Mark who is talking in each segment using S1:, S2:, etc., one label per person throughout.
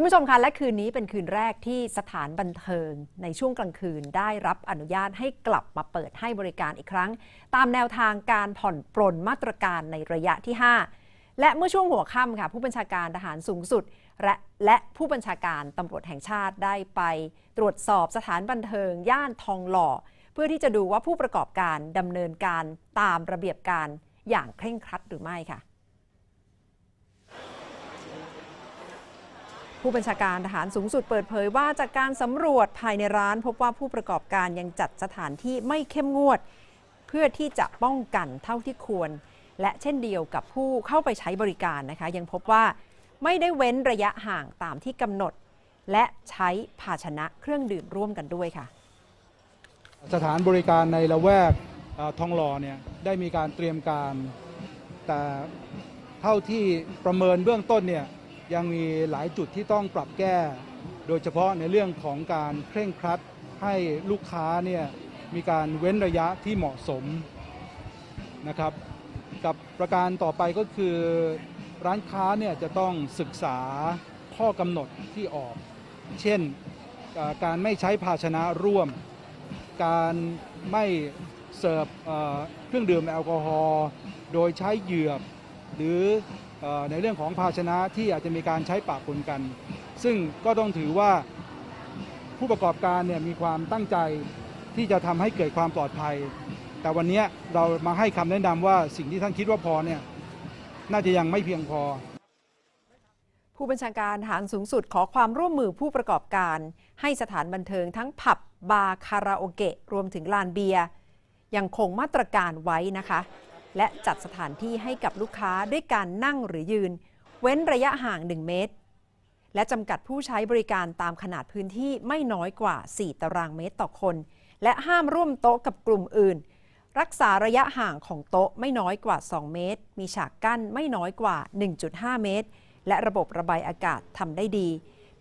S1: คุณผู้ชมคะและคืนนี้เป็นคืนแรกที่สถานบันเทิงในช่วงกลางคืนได้รับอนุญาตให้กลับมาเปิดให้บริการอีกครั้ง ตามแนวทางการผ่อนปรนมาตรการในระยะที่ 5 และเมื่อช่วงหัวค่ำค่ะผู้บัญชาการทหารสูงสุด และและผู้บัญชาการตำรวจแห่งชาติได้ไป ตรวจสอบสถานบันเทิงย่านทองหล่อ เพื่อที่จะดูว่าผู้ประกอบการดำเนินการตามระเบียบการอย่างเคร่งครัดหรือไม่ค่ะ ผู้บัญชาการทหารสูงสุดเปิดเผยว่าจากการสำรวจภายในร้าน พบว่าผู้ประกอบการยังจัดสถานที่ไม่เข้มงวด เพื่อที่จะป้องกันเท่าที่ควร และเช่นเดียวกับผู้เข้าไปใช้บริการนะคะ ยังพบว่าไม่ได้เว้นระยะห่างตามที่กำหนด และใช้ภาชนะเครื่องดื่มร่วมกันด้วยค่ะ
S2: สถานบริการในละแวกทองหล่อเนี่ยได้มีการเตรียมการแต่เท่าที่ประเมินเบื้องต้นเนี่ย ยังมีหลายจุดที่ต้องปรับแก้ โดยเฉพาะในเรื่องของการเคร่งครัดให้ลูกค้าเนี่ยมีการเว้นระยะที่เหมาะสมนะครับ กับประการต่อไปก็คือร้านค้าเนี่ยจะต้องศึกษาข้อกำหนดที่ออก เช่นการไม่ใช้ภาชนะร่วม การไม่เสิร์ฟเอ่อเครื่องดื่มแอลกอฮอล์โดยใช้เหยือก หรือในเรื่องของภาชนะที่อาจจะมีการใช้ปะปนกัน ซึ่งก็ต้องถือว่าผู้ประกอบการเนี่ยมีความตั้งใจที่จะทำให้เกิดความปลอดภัย แต่วันนี้เรามาให้คำแนะนำว่าสิ่งที่ท่านคิดว่าพอเนี่ยน่าจะยังไม่เพียงพอ
S1: ผู้บัญชาการทหารสูงสุดขอความร่วมมือผู้ประกอบการ ให้สถานบันเทิงทั้งผับบาร์คาราโอเกะรวมถึงลานเบียร์ยังคงมาตรการไว้นะคะ และจัดสถานที่ให้กับลูกค้าด้วยการนั่งหรือยืน เว้นระยะห่าง 1 เมตร และจำกัดผู้ใช้บริการตามขนาดพื้นที่ไม่น้อยกว่า 4 ตารางเมตรต่อคน และห้ามร่วมโต๊ะกับกลุ่มอื่น รักษาระยะห่างของโต๊ะไม่น้อยกว่า 2 เมตร มีฉากกั้นไม่น้อยกว่า 1.5 เมตร และระบบระบายอากาศทำได้ดี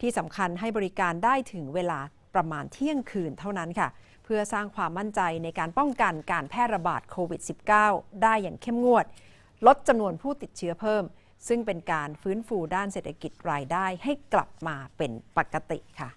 S1: ที่สำคัญให้บริการได้ถึงเวลา ประมาณเที่ยงคืนเท่านั้นค่ะ เพื่อสร้างความมั่นใจในการป้องกันการแพร่ระบาดโควิด -19 ได้อย่างเข้มงวด ลดจำนวนผู้ติดเชื้อเพิ่ม ซึ่งเป็นการฟื้นฟูด้านเศรษฐกิจรายได้ให้กลับมาเป็นปกติค่ะ